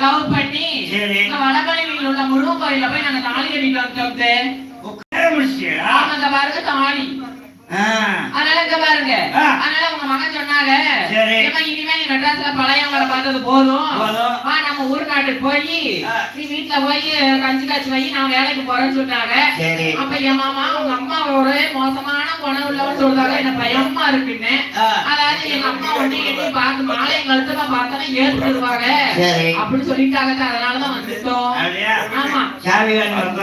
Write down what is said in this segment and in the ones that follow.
Love பண்ணி வடபழனியில் உள்ள முருகன் கோயில்ல போய் நாங்க தாலி கட்டிட்டு அவங்க பாருங்க தாலி. அதனால இங்க பாருங்க. அதனால உங்க மகன் சொன்னாங்க. இனிமே நீ மெட்ராஸ்ல பழையவங்களை பார்த்தது போதும். நம்ம ஊர் நாட்டுக்கு போய். நீ வீட்டுல போய் கஞ்சி காய்ச்சி வை நான் வேலைக்கு போறேன்னு சொன்னாங்க. அப்ப என் மாமா உங்க அம்மா ஒரே மோசமான குணம் உள்ளவன்னு சொல்றாங்க. எனக்கு பயமா இருக்குன்னு. அதாவது எங்க அம்மா ஒண்ணு எண்ணி பார்த்து மாலை கழுத்தமா பார்த்தா ஏத்துடுவாங்க சரி. அப்படின்னு சொல்லிட்டாங்க அதனாலதான் வந்துட்டோம். ஆமா. சாவி வேணும்?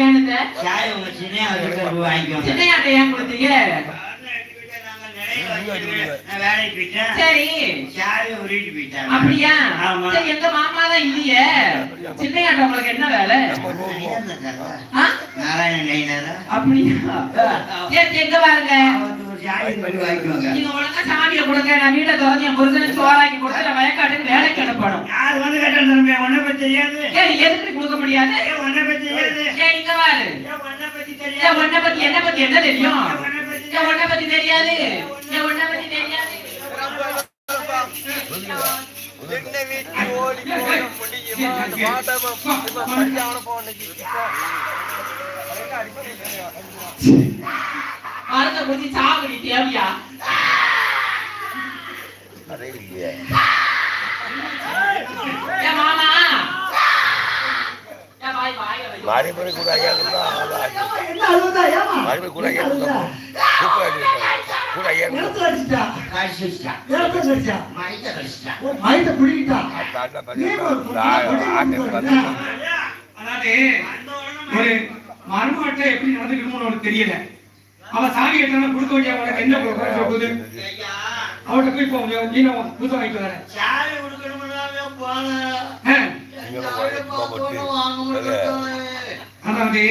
வேணுங்க. சாவி உங்க சின்ன அவர்கிட்ட போய் வாங்கிக்கோங்க. சின்னையாட்ட ஏன் கொடுத்தீங்க? நான் வேலைக்கு போயிட்டேன் சரி. சாவி உருட்டு போயிட்டேன் அப்படியா? ஆமா. சரி எங்க மாமா தான் இல்லையே. சின்னையாட்ட உங்களுக்கு என்ன வேலை? ஆ? நாராயண நைனரா அப்படியா? சரி எங்க பாருங்க. நீங்க ஒழுங்கா சாமியை கொடுங்க. நான் வீட்டை திறந்து என் புருஷனுக்கு சோறாக்கி கொடுத்து நான் வயக்காட்டுக்கு வேலைக்கு அனுப்பணும். யார் வந்து கேட்டால் தம்பி உன்னை பத்தி தெரியாது. எதுக்கு கொடுக்க முடியாது? உன்னை பத்தி தெரியாது? இங்க பாரு. உன்னை பத்தி என்ன பத்தி என்ன தெரியும்? ஏன் உன்னை பத்தி தெரியாது. ஏன் உன்னை பத்தி தெரியாது. என்ன வீட்டு ஓடி போன முடியுமா? மாட்டமா சரியான போனது மருந்த குத்தி சாகுடி தேவையா? அதே இல்லையே. ஏன் மாமா. ஏன் வாய் வாய் வை. மாறி போய் கூட ஐயா மாறி போய் கூட ஐயா ஒரு பிடிக்கிட்டா அதாவது ஒரு மருமகிட்ட எப்படி நடந்துக்கணும்னு அவனுக்கு தெரியல அவ சாமி எத்தனை கொடுக்க வேண்டிய அவனுக்கு என்ன குறை போகுது அவட்ட போய் இப்போ நீங்க புதுசா வாங்கிட்டு வர சாவி கொடுக்கணும்னாவே போனேன் அதாவது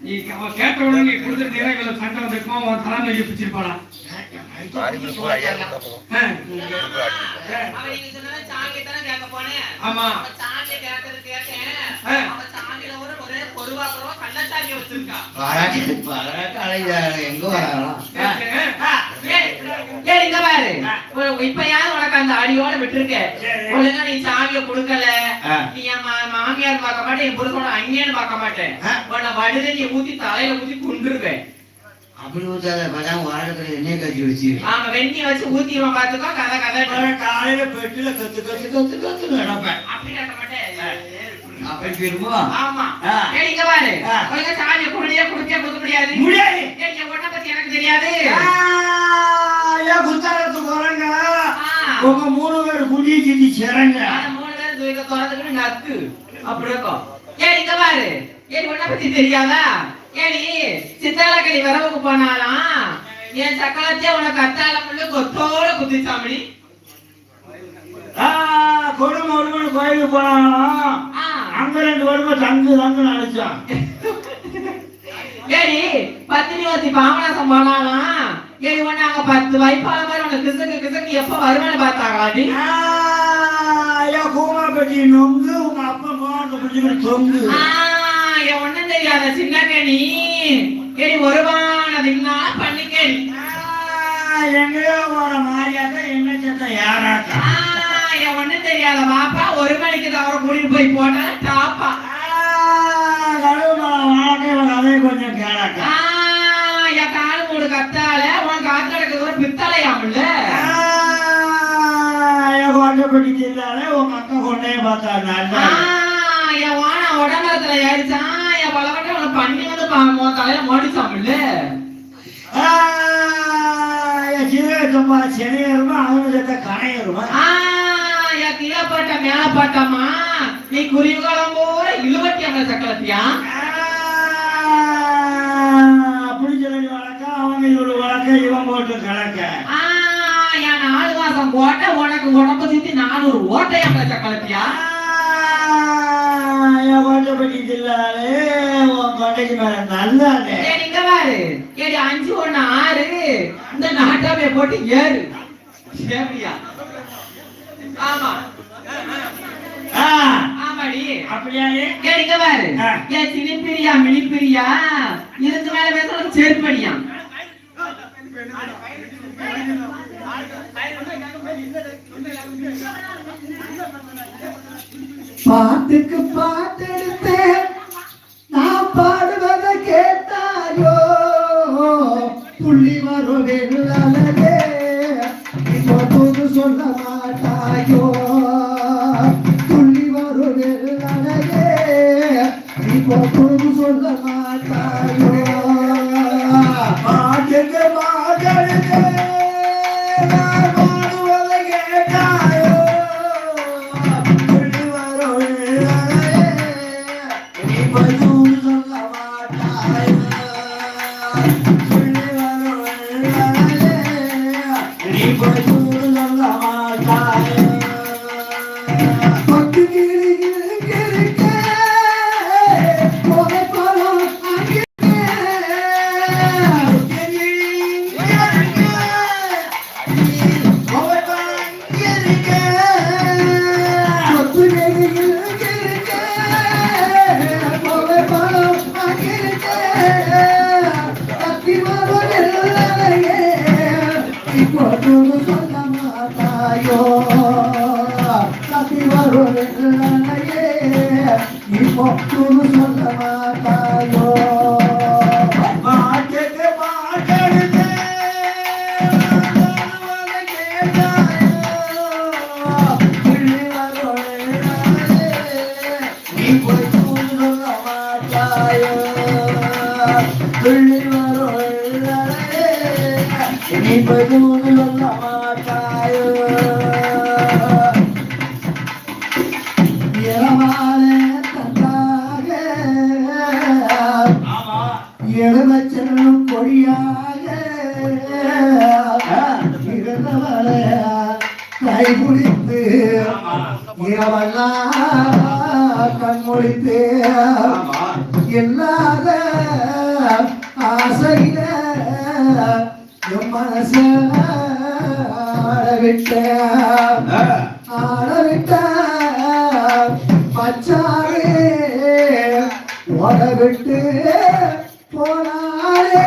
நீ அவன் கேட்ட உடனே நீ கொடுத்துருந்தீங்கன்னா இவ்வளவு சண்டை வந்திருக்குமா அவன் தலைமை ஆமா. அலைஞ்சாரு எங்க வராங்களா ஏய், ஏய், இங்க பாரு. இப்பயாவது உனக்கு அந்த அடியோட விட்டுருக்க. ஒழுங்கா நீ சாவியை கொடுக்கல. நீ என் மாமியார் பார்க்க மாட்டேன் என் புருஷனோட அங்கேன்னு பார்க்க மாட்டேன். உன்னை வடுது நீ ஊத்தி தலையில ஊத்தி குண்டுருவேன் அப்படி ஊத்தாத பதான் வாரத்துல எண்ணெய் கட்டி வச்சிருக்கேன் ஆமா வெண்ணி வச்சு ஊத்திடுவான் பாத்துக்கோ கதை கதை. காலையில பெட்டில கத்து கத்து கத்து கத்து நடப்பேன். அப்படி கட்ட மாட்டேன். அப்படி போயிருமோ ஆமா. ஆ. ஏய், இங்க பாரு. ஒழுங்கா சாவியை குடியே குடிச்சே கொடுக்க முடியாது? முடியாது. ஏய், என் பொண்ணை பத்தி எனக்கு தெரியாது. உங்க மூணு பேர் குடி சிந்தி சிறங்க அந்த மூணு பேரும் தூக்க திறந்துக்கிட்டு நக்கு. அப்படி இருக்கும் ஏய் இங்க பாரு. ஏய் உன்னை பத்தி தெரியாதா? ஏடி சித்தாலக்கடி வரவுக்கு போனாலாம் என் சக்கலத்தையே உனக்கு அத்தால முள்ளு கொத்தோட குத்திச்சாமடி. கொடுமை ஒருமணி கோயிலுக்கு போனாலும் ஆ. அங்க ரெண்டு கொடுமை தங்கு தங்கு நினைச்சான் ஏடி பத்தினி ஒத்தி பாமநாசம் போனாலாம் ஏடி உன்னை அங்க பத்து வைப்பால உனக்கு கிசுக்கு கிசுக்கு எப்ப வருவேன்னு கூமா பெட்டி நொங்கு உங்க அப்பா போன தொங்கு. ஆ, என் ஒண்ணும் தெரியாத சின்ன கேணி ஏடி ஒருவானது என்ன பண்ணிக்கேடி ஆ, எங்கேயோ போற மாதிரியாக்கா என்ன சத்தம் யாராக்கா? என் ஒண்ணும் தெரியாத பாப்பா. ஒரு மணிக்கு தவிர கூட்டிட்டு போய் போட்டா அதே கொஞ்சம் கேளாக்கா. ஆ, என் காலு மூடு கத்தால உங்க அக்கா கொண்டே பார்த்தா ஆ, நல்லா என் வான உடம்புல ஏறிச்சான் என் பலவட்டம் உனக்கு பண்ணி வந்து பாமோ தலையில மோடிச்சாமல்ல சிவகம்பா சென்னையருமா அவங்க சேர்த்த கணையருமா? ஆ, என் கீழே பாட்ட மேல பாட்டம்மா நீ குருவிகாலம் போல இழுவட்டி அங்க சக்கலத்தியா அப்படி சொல்லி வழக்க அவங்க இவரு வழக்க இவன் போட்டு நாலு மாசம் போட்ட உனக்கு உடம்பு சுத்தி நானூறு ஓட்டை அங்க சக்கலத்தியா என் கோட்டப்பட்டி ஜில்லாலே உன் கொண்டைக்கு மேல நல்லாலே ஏடி இங்க பாரு. ஏடி அஞ்சு ஒண்ணு ஆறு. இந்த பாட்டுக்கு பாட்டெடுத்தேன். நான் பாடுவதை கேட்டாயோ? புள்ளி வரும் வெள்ளே இன்னொரு சொல்ல மாட்டாயோ? புள்ளி வரும் வெள்ளே இப்போ சொல்ல お殿様 ஆசையில மனச ஆடவிட்ட ஆடவிட்ட பச்சாரே உடவிட்டு போனாலே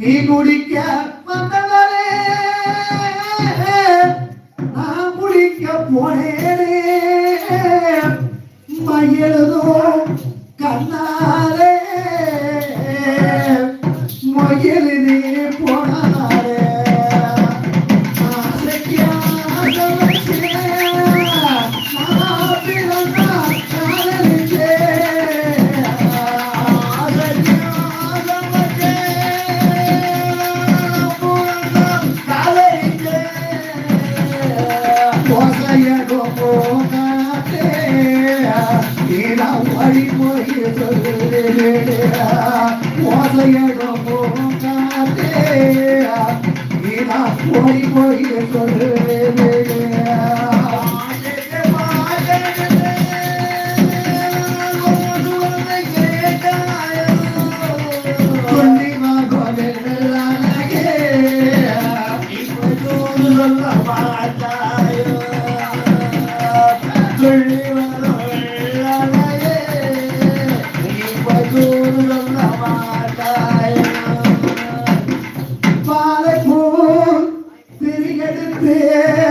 നീ കുടിക്കാൻ தினம் வழிமொழி ஓசையடும் தினம் வழிமொழி சொல்லுவேன் Yeah.